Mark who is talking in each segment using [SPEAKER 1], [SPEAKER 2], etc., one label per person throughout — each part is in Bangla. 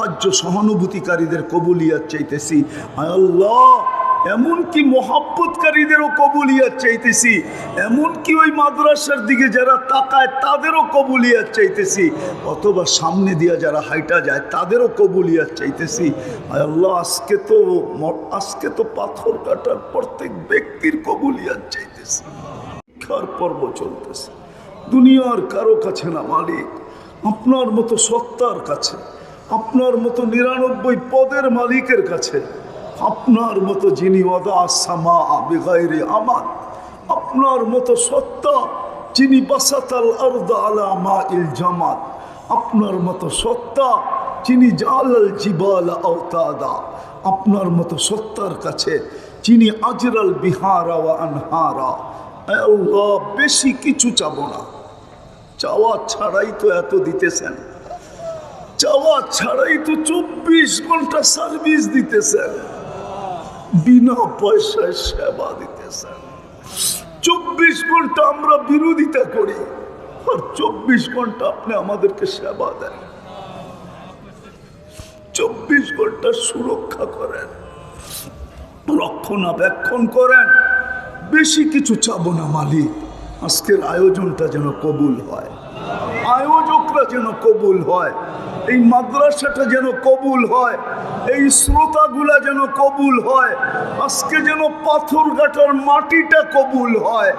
[SPEAKER 1] সাহায্য সহানুভূতিকারীদের কবুলিয়াত চাইতেছি। আল্লাহ, এমনকি মোহাব্বতকারীদেরও কবুলিয়াত চাইতেছি। এমনকি ওই মাদ্রাসার দিকে যারা তাকায়, তাদেরও কবুলিয়াত চাইতেছি। অথবা সামনে দিয়া যারা হাইটা যায়, তাদেরও কবুলিয়াত চাইতেছি। আল্লাহ, আজকে তো আজকে তো পাথর কাটার প্রত্যেক ব্যক্তির কবুলিয়াত চাইতেছি। শিক্ষার পর্ব চলতেছে। দুনিয়ার কারও কাছে না, মালিক। আপনার মতো সত্তার কাছে। আপনার মতো নিরানব্বই পদের মালিকের কাছে, আপনার মতো যিনি আমার আপনার মতো সত্তা যিনি আলা মা জামাত, আপনার মতো সত্তা যিনি জালাল জিবাল আওতাদা, আপনার মতো সত্তার কাছে যিনি আজরাল বিহারা আনহারা। বেশি কিছু চাবো না। চাওয়া ছাড়াই তো এত দিতেছেন। চাওয়া ছাড়াই তো চব্বিশ ঘণ্টা সার্ভিস দিতেছেন বিনা পয়সায় সেবা দিতেছেন চব্বিশ ঘণ্টা আমরা বিরোধিতা করি, আর চব্বিশ ঘণ্টা আপনি আমাদেরকে সেবা দেন। চব্বিশ ঘণ্টা সুরক্ষা করেন, রক্ষণাবেক্ষণ করেন, বেশি কিছু চাবো না মালিক, আজকের আয়োজনটা যেন কবুল হয়। আয়োজকরা যেন কবুল হয়। এই মাদ্রাসাটা যেন কবুল হয়, এই শ্রোতাগুলা যেন কবুল হয়, আজকে যেন পাথর ঘাটার মাটিটা কবুল হয়,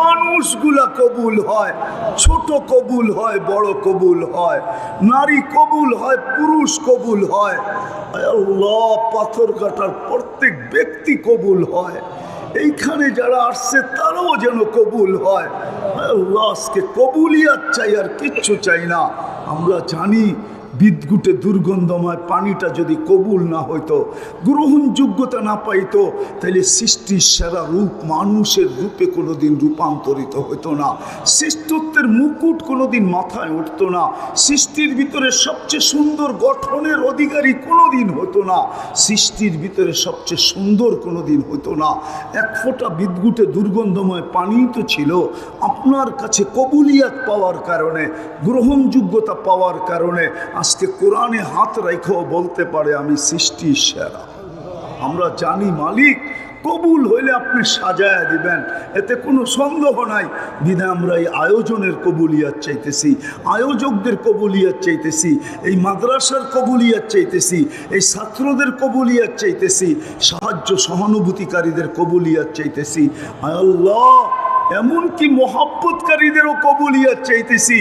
[SPEAKER 1] মানুষগুলা কবুল হয়, ছোট কবুল হয়, বড় কবুল হয়, নারী কবুল হয়, পুরুষ কবুল হয়। পাথর ঘাটার প্রত্যেক ব্যক্তি কবুল হয়। এইখানে যারা আসছে, তারাও যেন কবুল হয়। আল্লাহ কবুলিয়াত চাই, আর কিচ্ছু চাই না। আমরা জানি বিদ্যুটে দুর্গন্ধময় পানিটা যদি কবুল না হইতো, গ্রহণযোগ্যতা না পাইতো তাহলে সৃষ্টির সেরা রূপ মানুষের রূপে কোনোদিন রূপান্তরিত হতো না। শ্রেষ্ঠত্বের মুকুট কোনোদিন মাথায় উঠতো না। সৃষ্টির ভিতরে সবচেয়ে সুন্দর গঠনের অধিকারী কোনোদিন হতো না। সৃষ্টির ভিতরে সবচেয়ে সুন্দর কোনোদিন হতো না। এক ফোঁটা বিদ্যুটে দুর্গন্ধময় পানি তো ছিল আপনার কাছে কবুলিয়াত পাওয়ার কারণে, গ্রহণযোগ্যতা পাওয়ার কারণে আজকে কোরআনে হাত রেখেও বলতে পারে আমি সৃষ্টির সেরা। আমরা জানি মালিক, কবুল হইলে আপনি সাজায়া দিবেন। এতে কোনো সন্দেহ নাই। বিধা আমরা এই আয়োজনের কবুলিয়াত চাইতেছি, আয়োজকদের কবুলিয়াত চাইতেছি, এই মাদ্রাসার কবুলিয়াত চাইতেছি, এই ছাত্রদের কবুলিয়াত চাইতেছি, সাহায্য সহানুভূতিকারীদের কবুলিয়াত চাইতেছি। আল্লাহ! এমনকি মোহাব্বতকারীদেরও কবুলিয়াত চাইতেছি।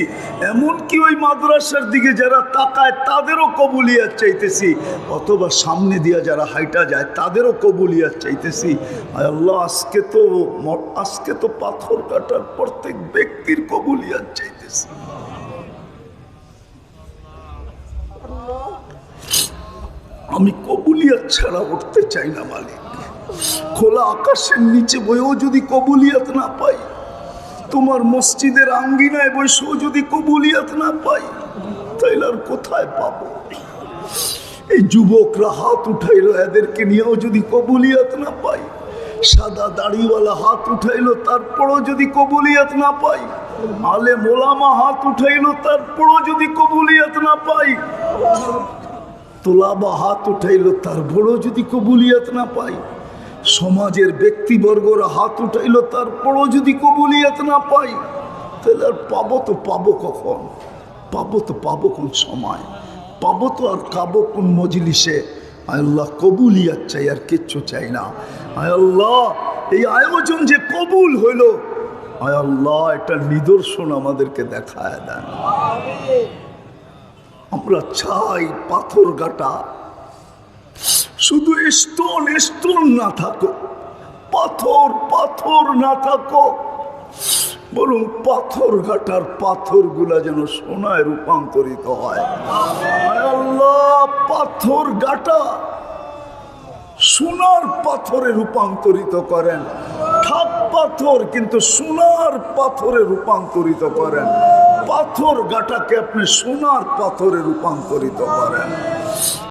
[SPEAKER 1] এমনকি ওই মাদ্রাসার দিকে যারা তাকায়, তাদেরও কবুলিয়াত চাইতেছি। অথবা সামনে দিয়া যারা হাইটা যায়, তাদেরও কবুলিয়াত চাইতেছি। আল্লাহ, আজকে তো আজকে তো পাথর কাটার প্রত্যেক ব্যক্তির কবুলিয়াত চাইতেছি। আমি কবুলিয়াত ছাড়া উঠতে চাই না মালিক। খোলা আকাশের নিচে বইও যদি কবুলিয়াত না পাই, তোমার মসজিদের আঙ্গিনায় বসেও যদি কবুলিয়াত না পাই, তাইলে আর কোথায় পাবো? এই যুবকরা হাত উঠাইলো এদেরকে নিয়েও যদি কবুলিয়াত না পাই, সাদা দাড়িওয়ালা হাত উঠাইলো তারপরও যদি কবুলিয়াত না পাই, আলে মোলামা হাত উঠাইলো তারপরও যদি কবুলিয়াত না পাই তোলা বা হাত উঠাইলো তারপরও যদি কবুলিয়াত না পাই সমাজের ব্যক্তিবর্গরা হাত উঠাইলো, তারপরও যদি কবুলিয়াত না পাই, তাহলে আর পাবো তো পাবো কখন? পাবো তো পাবো কোন সময়? পাবো তো আর কাবো কোন মজলিসে? আল্লাহ, কবুলিয়াত চাই, আর কিচ্ছু চাই না। আল্লাহ, এই আয়োজন যে কবুল হইল আল্লাহ একটা নিদর্শন আমাদেরকে দেখায় দেন। আমরা চাই পাথর গাটা শুধু স্টোন স্টোন না থাকো। পাথর পাথর না থাকো। বরং পাথর ঘাটার পাথরগুলা যেন সোনায় রূপান্তরিত হয়। পাথর গাটা সোনার পাথরে রূপান্তরিত করেন। ঠাপ পাথর কিন্তু সোনার পাথরে রূপান্তরিত করেন। পাথর গাটাকে আপনি সোনার পাথরে রূপান্তরিত করেন।